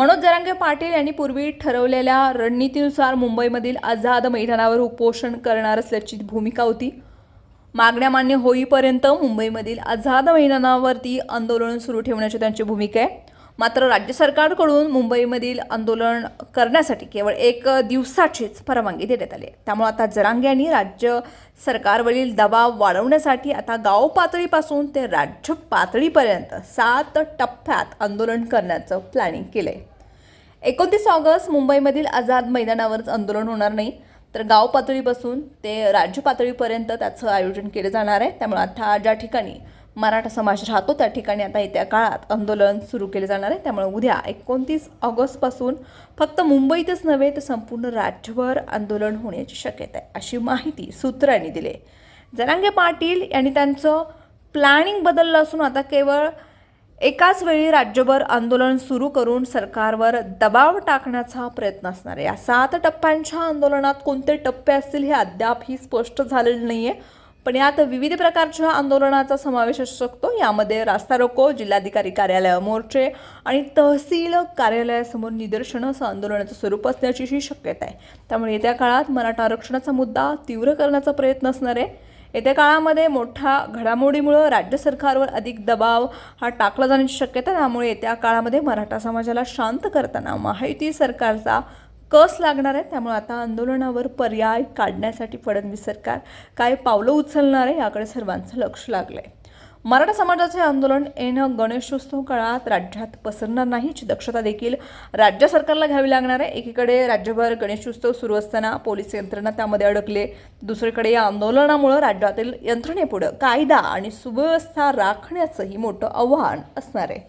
मनोज जरांगे पाटील यांनी पूर्वी ठरवलेल्या रणनीतीनुसार मुंबईमधील आझाद मैदानावर उपोषण करणार असल्याची भूमिका होती. मागण्या मान्य होईपर्यंत मुंबईमधील आझाद मैदानावरती आंदोलन सुरू ठेवण्याची त्यांची भूमिका आहे. मात्र राज्य सरकारकडून मुंबईमधील आंदोलन करण्यासाठी केवळ एक दिवसाचीच परवानगी देण्यात आली आहे. त्यामुळे आता जरांगे यांनी राज्य सरकारवरील दबाव वाढवण्यासाठी आता गाव पातळीपासून ते राज्य पातळीपर्यंत सात टप्प्यात आंदोलन करण्याचं प्लॅनिंग केलं आहे एकोणतीस ऑगस्ट मुंबईमधील आझाद मैदानावरच आंदोलन होणार नाही. तर गाव पातळीपासून ते राज्य पातळीपर्यंत त्याचं आयोजन केलं जाणार आहे. त्यामुळे आता ज्या ठिकाणी मराठा समाज राहतो त्या ठिकाणी आता येत्या काळात आंदोलन सुरू केले जाणार आहे. त्यामुळे उद्या एकोणतीस ऑगस्टपासून फक्त मुंबईतच नव्हे तर संपूर्ण राज्यभर आंदोलन होण्याची शक्यता आहे अशी माहिती सूत्रांनी दिली आहे. जरांगे पाटील यांनी त्यांचं प्लॅनिंग बदललं असून आता केवळ एकाच वेळी राज्यभर आंदोलन सुरू करून सरकारवर दबाव टाकण्याचा प्रयत्न असणार आहे. या सात टप्प्यांच्या आंदोलनात कोणते टप्पे असतील हे अद्यापही स्पष्ट झालेलं नाही आहे पण यात विविध प्रकारच्या आंदोलनाचा समावेश असू शकतो. यामध्ये रास्ता रोको जिल्हाधिकारी कार्यालय मोर्चे आणि तहसील कार्यालयासमोर निदर्शनं असं आंदोलनाचं स्वरूप असण्याचीही शक्यता आहे. त्यामुळे येत्या काळात मराठा आरक्षणाचा मुद्दा तीव्र करण्याचा प्रयत्न असणार आहे. येत्या काळामध्ये मोठ्या घडामोडीमुळं राज्य सरकारवर अधिक दबाव हा टाकला जाण्याची शक्यता त्यामुळे येत्या काळामध्ये मराठा समाजाला शांत करताना महायुती सरकारचा कस लागणार आहे? त्यामुळे आता आंदोलनावर पर्याय काढण्यासाठी फडणवीस सरकार काय पावलं उचलणार आहे याकडे सर्वांचं लक्ष लागलं आहे मराठा समाजाचे आंदोलन येणं गणेशोत्सव काळात राज्यात पसरणार नाहीची दक्षता देखील राज्य सरकारला घ्यावी लागणार आहे. एकीकडे राज्यभर गणेशोत्सव सुरू असताना पोलीस यंत्रणा त्यामध्ये अडकले. दुसरीकडे या आंदोलनामुळं राज्यातील यंत्रणेपुढं कायदा आणि सुव्यवस्था राखण्याचंही मोठं आव्हान असणार आहे.